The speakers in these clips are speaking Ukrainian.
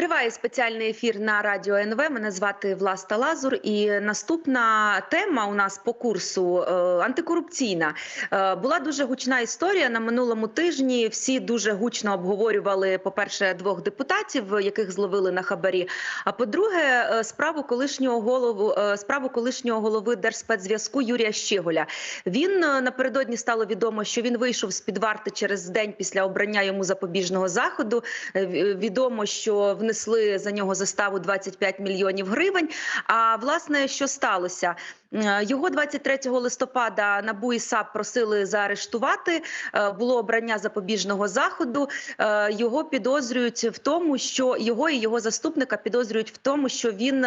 Триває спеціальний ефір на радіо НВ. Мене звати Власта Лазур. І наступна тема у нас по курсу е, антикорупційна. Е, була дуже гучна історія на минулому тижні. Всі дуже гучно обговорювали, по-перше, двох депутатів, яких зловили на хабарі. А по-друге, е, справу колишнього голову справу колишнього голови Держспецзв'язку Юрія Щеголя. Він напередодні стало відомо, що він вийшов з під варти через день після обрання йому запобіжного заходу. Відомо, що внесли за нього заставу 25 мільйонів гривень. А власне, що сталося? Е, Його 23 листопада НАБУ і САП просили заарештувати. Е, Було обрання запобіжного заходу. Е, Його підозрюють в тому, що його і його заступника підозрюють в тому, що він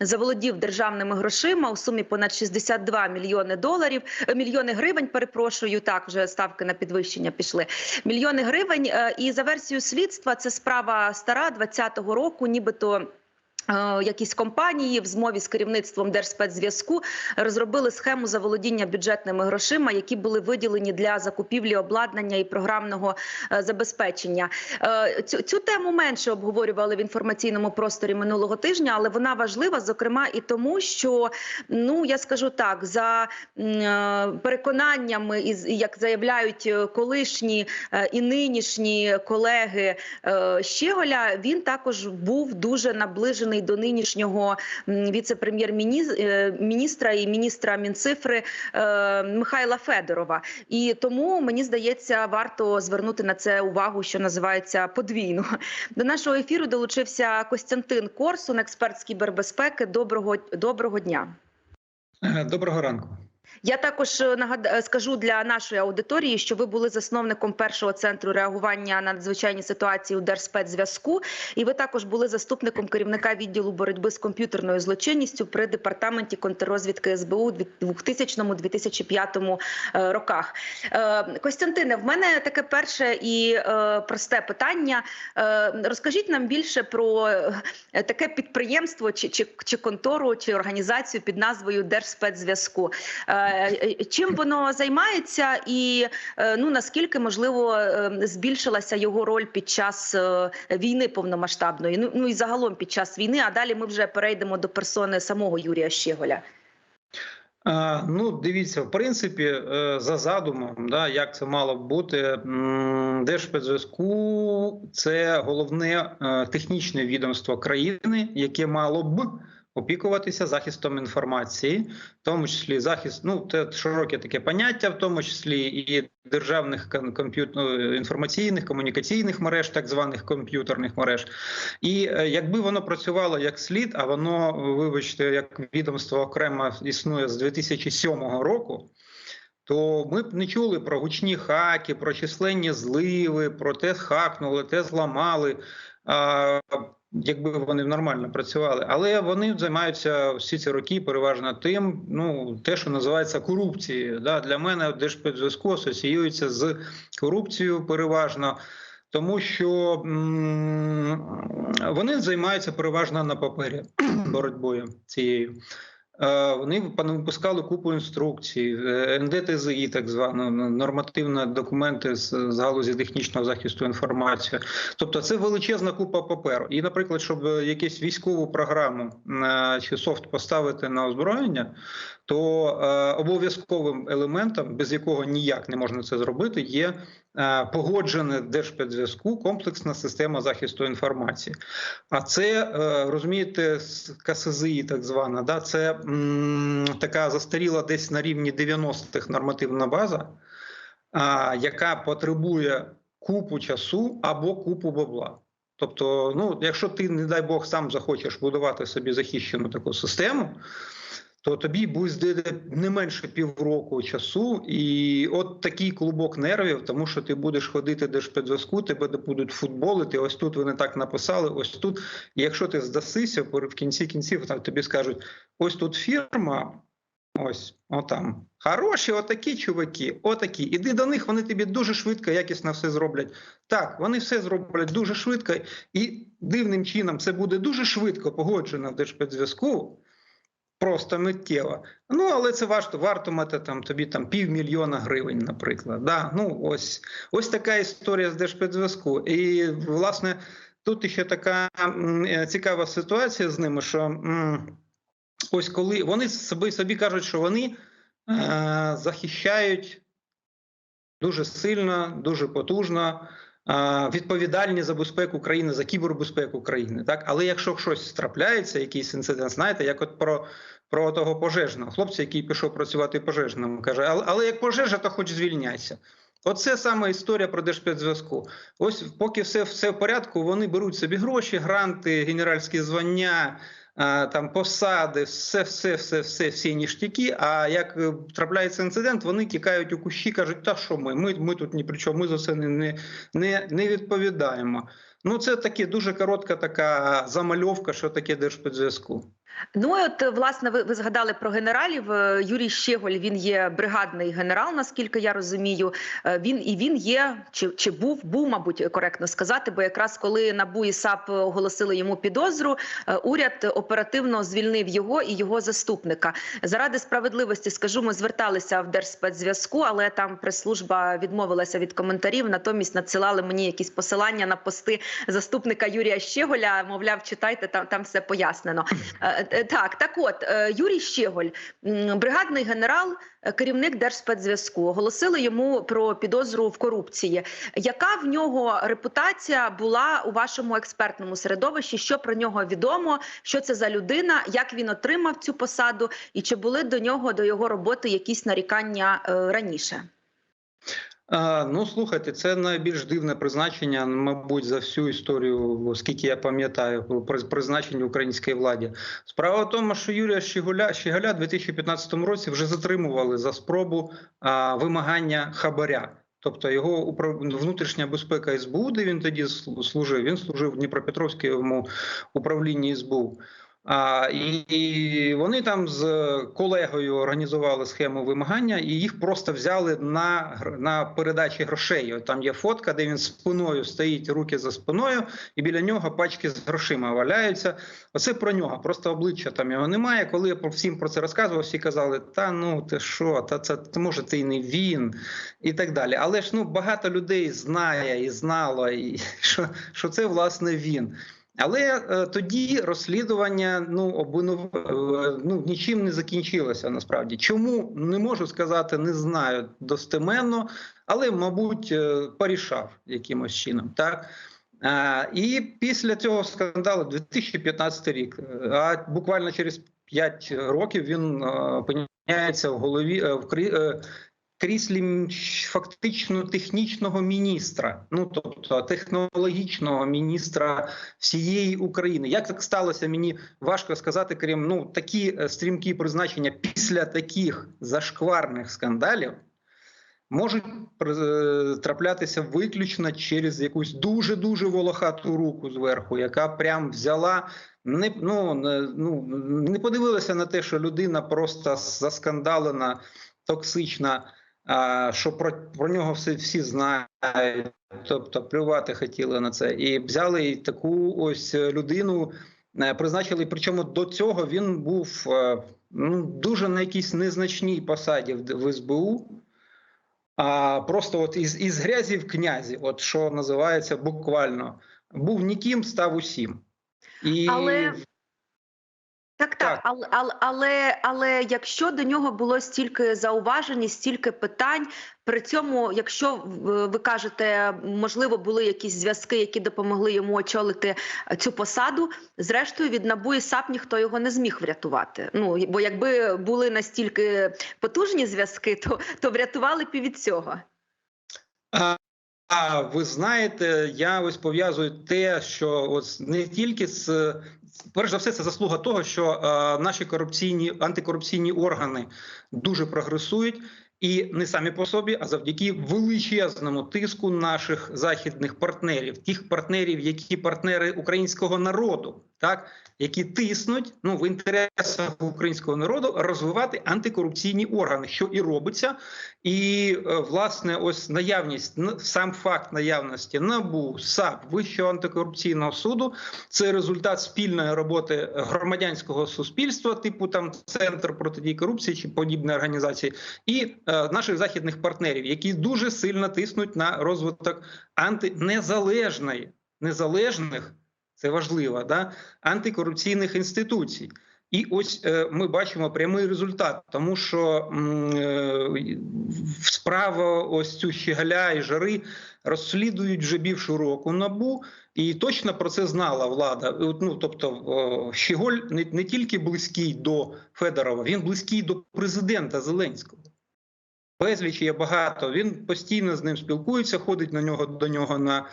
заволодів державними грошима у сумі понад 62 мільйони доларів, мільйони гривень. Перепрошую, так вже ставки на підвищення пішли. Мільйони гривень. І за версією слідства, це справа стара 20-го року, нібито. Е, Якісь компанії в змові з керівництвом Держспецзв'язку розробили схему заволодіння бюджетними грошима, які були виділені для закупівлі обладнання і програмного е, забезпечення. Е, Цю, цю тему менше обговорювали в інформаційному просторі минулого тижня, але вона важлива, зокрема, і тому, що ну я скажу так, за переконаннями, як заявляють колишні і нинішні колеги Щеголя, він також був дуже наближений до нинішнього віце-прем'єр-міністра і міністра Мінцифри е, Михайла Федорова. І тому мені здається, варто звернути на це увагу, що називається подвійно. До нашого ефіру долучився Костянтин Корсун, експерт з кібербезпеки. Доброго доброго дня. Е, Доброго ранку. Я також е, нагад... е, скажу для нашої аудиторії, що ви були засновником першого центру реагування на надзвичайні ситуації у Держспецзв'язку, і ви також були заступником керівника відділу боротьби з комп'ютерною злочинністю при департаменті контррозвідки СБУ у 2000-2005 е, роках. Костянтине, в мене таке перше і просте питання. Розкажіть нам більше про таке підприємство, чи, чи, чи контору, чи організацію під назвою Держспецзв'язку. Е, Чим воно займається, і е, ну наскільки можливо е, збільшилася його роль під час е, війни повномасштабної? Ну, ну і загалом під час війни. А далі ми вже перейдемо до персони самого Юрія Щеголя. Ну, дивіться, в принципі, за задумом, да, як це мало б бути, Держспецзв'язку – це головне технічне відомство країни, яке мало б опікуватися захистом інформації, в тому числі захист, ну це широке таке поняття, в тому числі і державних кон- ну, інформаційних комунікаційних мереж, так званих комп'ютерних мереж. І е, якби воно працювало як слід, а воно, вибачте, як відомство окремо існує з 2007 року. То ми б не чули про гучні хаки, про численні зливи, про те хакнули, те зламали. Якби вони нормально працювали, але вони займаються всі ці роки переважно тим, ну те, що називається корупцією. Да, для мене Держспецзв'язку асоціюється з корупцією переважно, тому що вони займаються переважно на папері боротьбою цією. Е, Вони випускали купу інструкцій, е, НДТЗІ, так звано, нормативні документи з, галузі технічного захисту інформації. Тобто це величезна купа паперу. І, наприклад, щоб якусь військову програму е, чи софт поставити на озброєння, то обов'язковим елементом, без якого ніяк не можна це зробити, є е, погоджене Держспецзв'язку комплексна система захисту інформації. А це е, розумієте, КСЗІ, так звана, да, це така застаріла десь на рівні 90-х нормативна база, а, яка потребує купу часу або купу бабла. Тобто, ну, якщо ти, не дай Бог, сам захочеш будувати собі захищену таку систему, то тобі буде не менше півроку часу, і от такий клубок нервів, тому що ти будеш ходити до спецзв'язку, тебе будуть футболити. Ось тут вони так написали, ось тут. І якщо ти здасися, в кінці кінців там тобі скажуть: ось тут фірма, ось отам. Хороші, отакі чуваки, отакі. Іди до них, вони тобі дуже швидко, якісно все зроблять. Так, вони все зроблять дуже швидко, і дивним чином це буде дуже швидко погоджено в Держспецзв'язку. Просто миттєво. Ну, але це варто варто мати там тобі там півмільйона гривень, наприклад. Да? Ну, ось ось така історія з Держспецзв'язку. І власне тут ще така е, цікава ситуація з ними, що ось коли вони собі, собі кажуть, що вони е, захищають дуже сильно, дуже потужно. е, Відповідальні за безпеку країни, за кібербезпеку країни, так але якщо щось трапляється, якийсь інцидент, знаєте, як от про, про того пожежного хлопця, який пішов працювати пожежним, каже, але, але як пожежа, то хоч звільняйся. Оце саме історія про Держспецзв'язку. Ось поки все, все в порядку, вони беруть собі гроші, гранти, генеральські звання, там посади, все, все, все, все, всі ніштяки. А як е, трапляється інцидент, вони тікають у кущі, кажуть, та що ми? Ми, ми тут ні при чому, ми за це не, не, не відповідаємо. Ну, це таке дуже коротка така замальовка, що таке Держспецзв'язку. Ну і от власне ви, ви згадали про генералів. Е, Юрій Щеголь він є бригадний генерал, наскільки я розумію. Е, Він і він є чи, чи був, був, мабуть, коректно сказати, бо якраз коли НАБУ і САП оголосили йому підозру, е, уряд оперативно звільнив його і його заступника. Заради справедливості скажу, ми зверталися в Держспецзв'язку, але там прес-служба відмовилася від коментарів. Натомість надсилали мені якісь посилання на пости заступника Юрія Щеголя. Мовляв, читайте там, там все пояснено. Е, Так, так от е, Юрій Щеголь, бригадний генерал, е, керівник Держспецзв'язку, оголосили йому про підозру в корупції. Яка в нього репутація була у вашому експертному середовищі? Що про нього відомо? Що це за людина? Як він отримав цю посаду? І чи були до нього до його роботи якісь нарікання раніше? Ну, слухайте, це найбільш дивне призначення, мабуть, за всю історію, оскільки я пам'ятаю, при- призначення української владі. Справа в тому, що Юрія Щеголя, Щеголя у 2015 році вже затримували за спробу а, вимагання хабаря. Тобто його внутрішня безпека СБУ, де він тоді служив, він служив в Дніпропетровському управлінні СБУ. А, і, вони там з колегою організували схему вимагання, і їх просто взяли на, на передачі грошей. Там є фотка, де він спиною стоїть, руки за спиною, і біля нього пачки з грошима валяються. Оце про нього. Просто обличчя там його немає. Коли я всім про це розказував, всі казали: та ну ти що, та це може ти і не він, і так далі. Але ж ну багато людей знає і знало, і що, що це власне він. Але е, тоді розслідування ну обвинов... е, ну нічим не закінчилося насправді. Чому не можу сказати, не знаю достеменно, але мабуть е, порішав якимось чином. Так і після цього скандалу, 2015 рік, а буквально через 5 років він опиняється в голові в кріслі фактично технічного міністра, ну тобто технологічного міністра всієї України. Як так сталося? Мені важко сказати, крім ну такі е, стрімкі призначення після таких зашкварних скандалів. Можуть е, траплятися виключно через якусь дуже дуже волохату руку зверху, яка прям взяла не ну, не, ну не подивилася на те, що людина просто заскандалена, токсична, що про, про нього всі, всі знають, тобто плювати хотіли на це, і взяли і таку ось людину, е, призначили. Причому до цього він був е, ну, дуже на якійсь незначній посаді в, в СБУ. А просто от із, із грязі в князі, от що називається буквально, був ніким, став усім. І Але- Так, так, Так. але, але, але, але якщо до нього було стільки зауважень, стільки питань, при цьому, якщо ви кажете, можливо, були якісь зв'язки, які допомогли йому очолити е, цю посаду, зрештою від НАБУ і САП ніхто його не зміг врятувати. Ну бо якби були настільки потужні зв'язки, то, то врятували б і від цього. А, а ви знаєте, я ось пов'язую те, що ось не тільки з перш за все, це заслуга того, що е, наші корупційні антикорупційні органи дуже прогресують. І не самі по собі, а завдяки величезному тиску наших західних партнерів, тих партнерів, які партнери українського народу, так які тиснуть ну в інтересах українського народу розвивати антикорупційні органи, що і робиться. І е, власне, ось наявність сам факт наявності НАБУ, САП, Вищого антикорупційного суду це результат спільної роботи громадянського суспільства, типу там центр протидії корупції чи подібні організації, і е, наших західних партнерів, які дуже сильно тиснуть на розвиток антинезалежної. незалежних, це важливо, да, антикорупційних інституцій. І ось е, ми бачимо прямий результат, тому що е, справа ось цю щегаля і жари розслідують вже більше року набу, і точно про це знала влада. Ну тобто, Щеголь не, не тільки близький до Федорова, він близький до президента Зеленського. Безліч є багато. Він постійно з ним спілкується, ходить на нього до нього на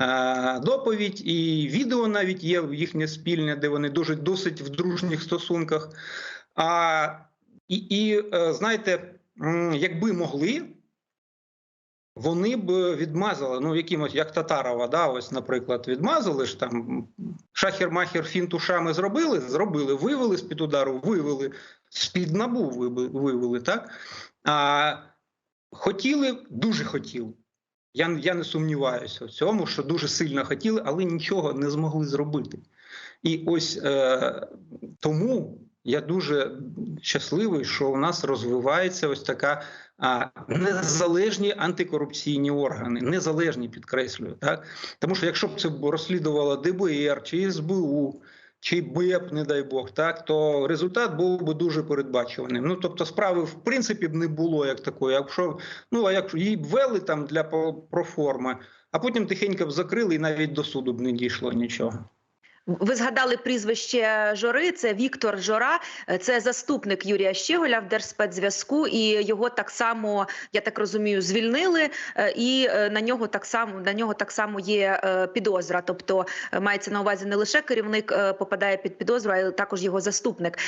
е, доповідь, і відео навіть є їхнє спільне, де вони дуже досить в дружніх стосунках. А, і, і е, знаєте, якби могли, вони б відмазали, ну якимось, як Татарова, да, ось, наприклад, відмазали ж там шахер-махер фінт ушами зробили, зробили, вивели з-під удару, вивели, з-під набу вивели, так? А хотіли, дуже хотіли. Я, я не сумніваюся в цьому, що дуже сильно хотіли, але нічого не змогли зробити. І ось е, тому я дуже щасливий, що у нас розвивається ось така а, незалежні антикорупційні органи, незалежні підкреслюю, так тому що якщо б це розслідувало ДБР чи СБУ. Чи БЕП, не дай Бог, так то результат був би дуже передбачуваним. Ну тобто, справи в принципі б не було як такої. Якщо ну а якщо її б ввели там для проформи, а потім тихенько б закрили, і навіть до суду б не дійшло нічого. Ви згадали прізвище Жори. Це Віктор Жора, це заступник Юрія Щеголя в Держспецзв'язку, і його так само, я так розумію, звільнили. е, І е, на нього так само на нього так само є е, підозра. Тобто мається на увазі не лише керівник попадає під підозру, а також його заступник.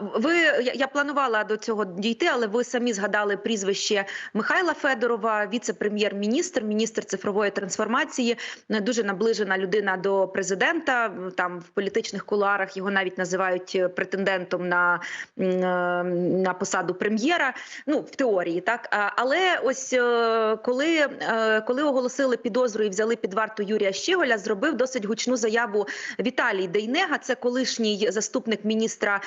Ви я, планувала до цього дійти, але ви самі згадали прізвище Михайла Федорова, віце-прем'єр-міністр, міністр цифрової трансформації, дуже наближена людина до президента. Там в політичних кулуарах його навіть називають е, претендентом на, е, на посаду прем'єра. Ну в теорії, так але ось е, коли, коли оголосили підозру і взяли під варту Юрія Щеголя, зробив досить гучну заяву Віталій Дейнега. Це колишній заступник міністра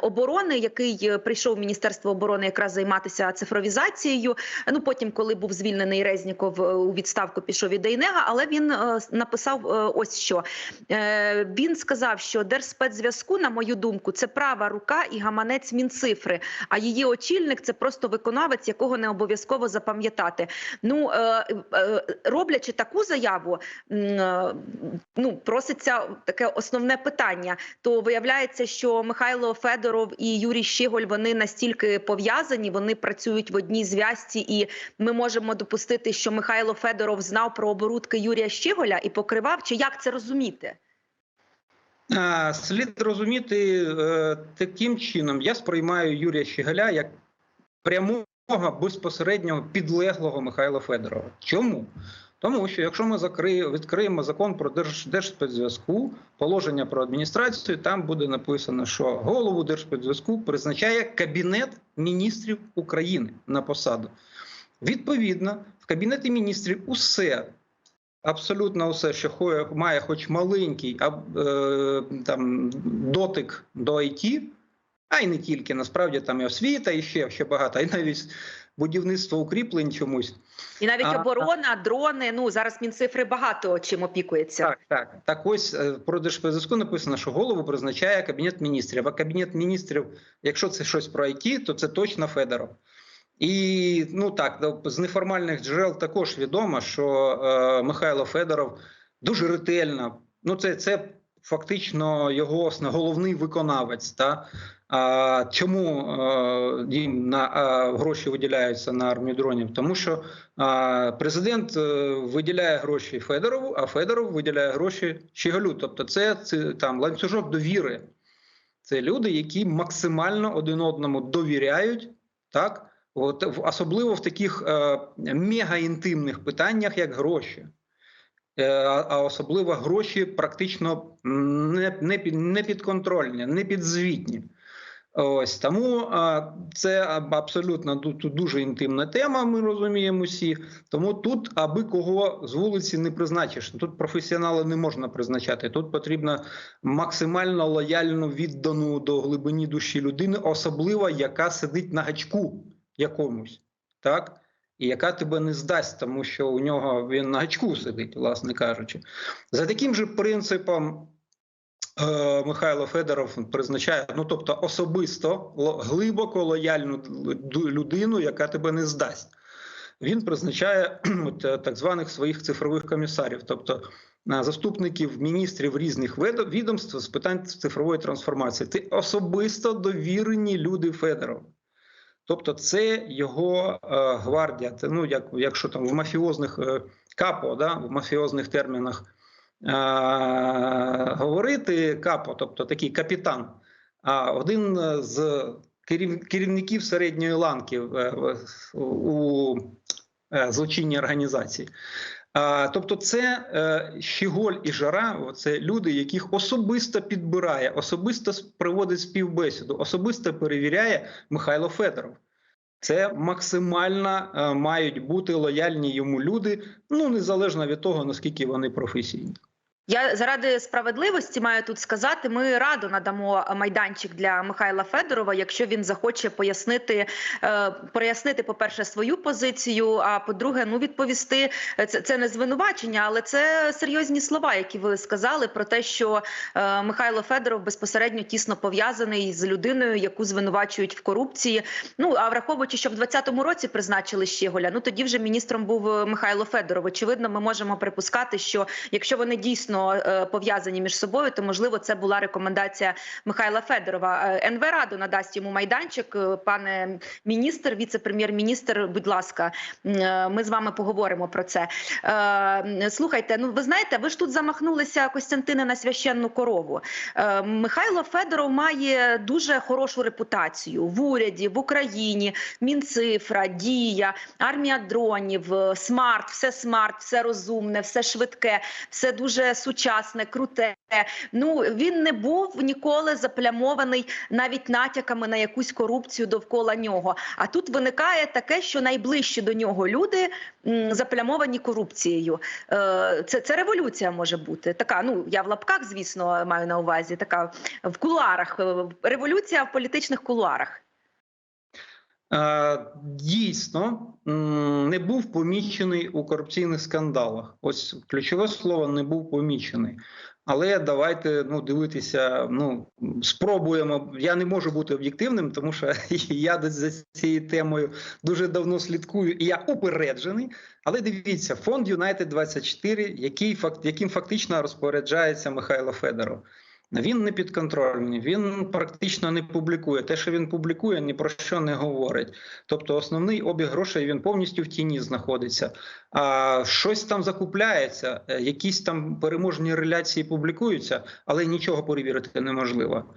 оборони, який прийшов в міністерство оборони якраз займатися цифровізацією. Ну потім, коли був звільнений Резніков у відставку, пішов і Дейнега, але він написав ось що. Е, Він сказав, що Держспецзв'язку, на мою думку, це права рука і гаманець Мінцифри. А її очільник це просто виконавець, якого не обов'язково запам'ятати. Ну е, е, роблячи таку заяву, е, ну проситься таке основне питання. То виявляється, що Михайло Федоров і Юрій Щиголь вони настільки пов'язані, вони працюють в одній зв'язці, і ми можемо допустити, що Михайло Федоров знав про оборудки Юрія Щиголя і покривав. Чи як це розуміти? Слід розуміти е, таким чином. Я сприймаю Юрія Щегаля як прямого безпосереднього підлеглого Михайла Федорова. Чому? Тому що якщо ми закри... відкриємо закон про Держ... Держспецзв'язку, положення про адміністрацію, там буде написано, що голову Держспецзв'язку призначає Кабінет міністрів України на посаду. Відповідно, в Кабінеті міністрів усе абсолютно все, що має хоч маленький а, е, там, дотик до IT, а й не тільки, насправді там і освіта, і ще, ще багато, і навіть будівництво укріплень чомусь. І навіть А- оборона, дрони. Ну зараз мінцифри багато чим опікується. Так, так. Так ось е, про Держспецзв'язку написано, що голову призначає Кабінет міністрів. А Кабінет міністрів, якщо це щось про IT, то це точно Федоров. І ну так, з неформальних джерел також відомо, що е, Михайло Федоров дуже ретельно, ну це, це фактично його основ- головний виконавець. Та? А, чому е, їм на е, гроші виділяються на армію дронів? Тому що а, президент е, виділяє гроші Федорову, а Федоров виділяє гроші Щеголю. Тобто, це, це там ланцюжок довіри. Це люди, які максимально один одному довіряють, так от особливо в таких е, мегаінтимних питаннях, як гроші. Е, а особливо гроші практично не, не, не підконтрольні, не підзвітні. Ось тому а, це абсолютно дуже інтимна тема. Ми розуміємо всі. Тому тут аби кого з вулиці не призначиш. Тут професіонала не можна призначати. Тут потрібно максимально лояльно віддану до глибині душі людини, особливо яка сидить на гачку якомусь, так і яка тебе не здасть, тому що у нього він на гачку сидить, власне кажучи. За таким же принципом. е, Михайло Федоров призначає, ну тобто особисто глибоко лояльну людину, яка тебе не здасть. Він призначає от, е, так званих своїх цифрових комісарів, тобто е, заступників міністрів різних відомств з питань цифрової трансформації. Це особисто довірені люди Федорова. Тобто, це його е, гвардія. Ну, як, якщо там в мафіозних е, капо, да, в мафіозних термінах е, говорити капо, тобто такий капітан, а один з керів- керівників середньої ланки у злочинній організації. Тобто, це е, Щіголь і Жара це люди, яких особисто підбирає, особисто проводить співбесіду, особисто перевіряє Михайло Федоров. Це максимально е, мають бути лояльні йому люди, ну незалежно від того, наскільки вони професійні. Я заради справедливості маю тут сказати. Ми радо надамо майданчик для Михайла Федорова, якщо він захоче пояснити, е, прояснити, по перше, свою позицію. А по-друге, ну відповісти це, це не звинувачення, але це серйозні слова, які ви сказали про те, що е, Михайло Федоров безпосередньо тісно пов'язаний з людиною, яку звинувачують в корупції. Ну а враховуючи, що в 2020 році призначили Щеголя, ну тоді вже міністром був е, Михайло Федоров. Очевидно, ми можемо припускати, що якщо вони дійсно е, пов'язані між собою, то можливо це була рекомендація Михайла Федорова. Е, НВ Раду надасть йому майданчик. Е, Пане міністр, віце-прем'єр-міністр, будь ласка, ми з вами поговоримо про це. Слухайте, ну ви знаєте, ви ж тут замахнулися Костянтине на священну корову. Михайло Федоров має дуже хорошу репутацію в уряді, в Україні, Мінцифра, Дія, армія дронів, смарт, все смарт, все розумне, все швидке, все дуже сучасне, круте. Ну він не був ніколи заплямований навіть натяками на якусь корупцію довкола нього. А тут виникає таке, що найближчі до нього люди заплямовані корупцією. Е, Це, це революція може бути. Така, ну я в лапках, звісно, маю на увазі. Така в кулуарах. е, Революція в політичних кулуарах. Е, Дійсно не був помічений у корупційних скандалах. Ось ключове слово не був помічений. Але давайте ну дивитися. Ну спробуємо. Я не можу бути об'єктивним, тому що я десь за цією темою дуже давно слідкую, і я упереджений. Але дивіться, фонд Юнайтед 24 який яким фактично розпоряджається Михайло Федоров. Він не підконтрольний, він практично не публікує. Те, що він публікує, ні про що не говорить. Тобто, основний обіг грошей він повністю в тіні знаходиться. А щось там закупляється, е, якісь там переможні реляції публікуються, але нічого перевірити неможливо.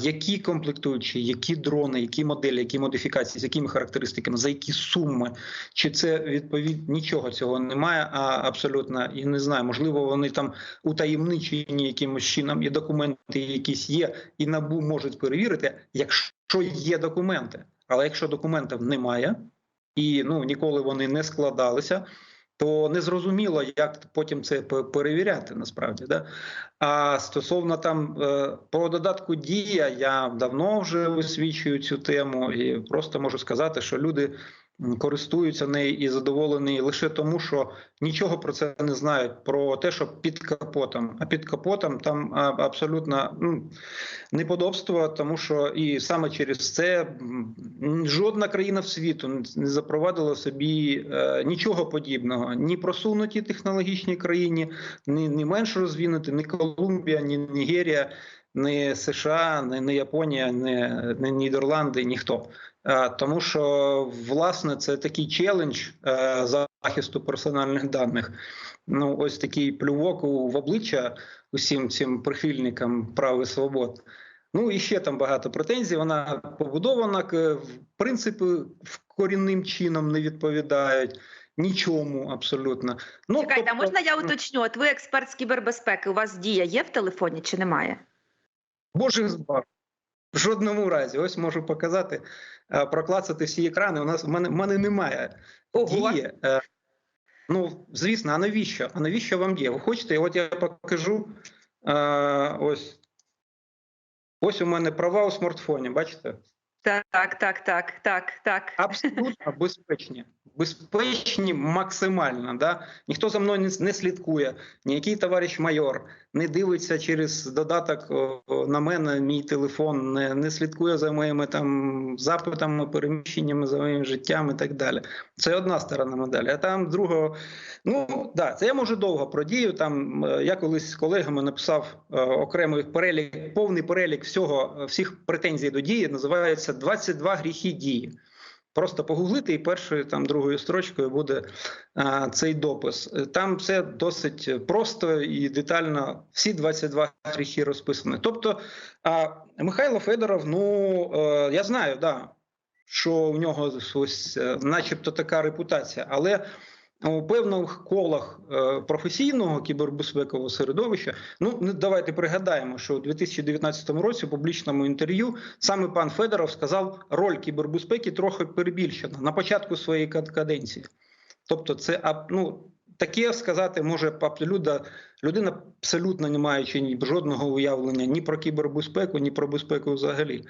Які комплектуючі, які дрони, які моделі, які модифікації, з якими характеристиками, за які суми, чи це відповідь нічого цього немає, а абсолютно і не знаю. Можливо, вони там утаємничені якимось чином, і документи якісь є, і набу можуть перевірити, якщо є документи. Але якщо документів немає, і ну ніколи вони не складалися. То незрозуміло, як потім це пе- перевіряти насправді. Да? А стосовно там про додатку дія, я давно вже висвічую цю тему, і просто можу сказати, що люди користуються нею і задоволені лише тому, що нічого про це не знають, про те, що під капотом. А під капотом там абсолютно ну, неподобство, тому що і саме через це жодна країна в світу не запровадила собі е, нічого подібного, ні просунуті технологічні країні, ні, ні менш розвинуті, ні Колумбія, ні Нігерія, ні США, ні Японія, ні, ні Нідерланди, ніхто. Е, Тому що власне це такий челендж е, захисту персональних даних. Ну, ось такий плювок в обличчя усім цим прихильникам прав і свобод. Ну і ще там багато претензій. Вона побудована в принципі в корінним чином не відповідають нічому абсолютно. Ну Чекайте, а тобто, можна я уточню? От ви експерт з кібербезпеки. У вас дія є в телефоні чи немає? Боже збав. В жодному разі, ось можу показати, е, проклацати всі екрани. У нас в мене, в мене немає Ого. дії. Е, Ну, звісно, а навіщо? А навіщо вам діє? Ви хочете? От я покажу. Е, ось. Ось у мене права у смартфоні, бачите? Так, так, так, так, так. Абсолютно безпечні. Безпечні максимально. Да? Ніхто за мною не, слідкує, ніякий товариш майор не дивиться через додаток на мене, мій телефон, не, не слідкує за моїми там запитами, переміщеннями, за моїм життям і так далі. Це одна сторона медалі. А там другого, ну да, це я можу довго про дію. Там е, я колись з колегами написав е, окремий перелік, повний перелік всього, всіх претензій до дії. Називається 22 гріхи дії. Просто погуглити, і першою там другою строчкою буде а, цей допис. Е, Там все досить просто і детально. Всі 22 гріхи розписані. Тобто, а, Михайло Федоров, ну а, я знаю, да, що у нього ось, е, начебто, така репутація, але у певних колах е, професійного кібербезпекового середовища, ну давайте пригадаємо, що у 2019 році в публічному інтерв'ю саме пан Федоров сказав, роль кібербезпеки трохи перебільшена на початку своєї каденції. Тобто, це ну, таке сказати може абсолютно людина, абсолютно не маючи ні жодного уявлення ні про кібербезпеку, ні про безпеку взагалі.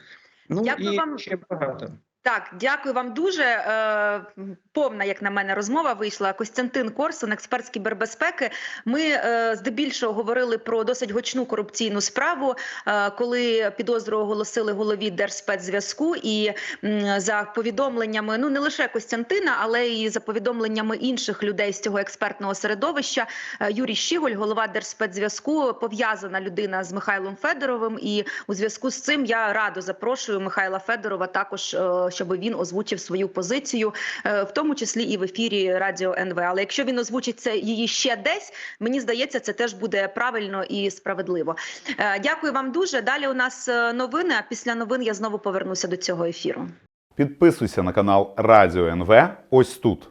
Ну Дякую і вам. ще багато. Так, дякую вам дуже. Е, повна, як на мене, розмова вийшла. Костянтин Корсун, експерт з кібербезпеки. Ми е, здебільшого говорили про досить гучну корупційну справу, е, коли підозру оголосили голові Держспецзв'язку. І м, за повідомленнями, ну не лише Костянтина, але і за повідомленнями інших людей з цього експертного середовища, е, Юрій Щіголь, голова Держспецзв'язку, пов'язана людина з Михайлом Федоровим. І у зв'язку з цим я радо запрошую Михайла Федорова також, е, щоб він озвучив свою позицію, е, в тому числі і в ефірі Радіо НВ. Але якщо він озвучить це її ще десь, мені здається, це теж буде правильно і справедливо. Е, Дякую вам дуже. Далі у нас е, новини. А після новин я знову повернуся до цього ефіру. Підписуйся на канал Радіо НВ ось тут.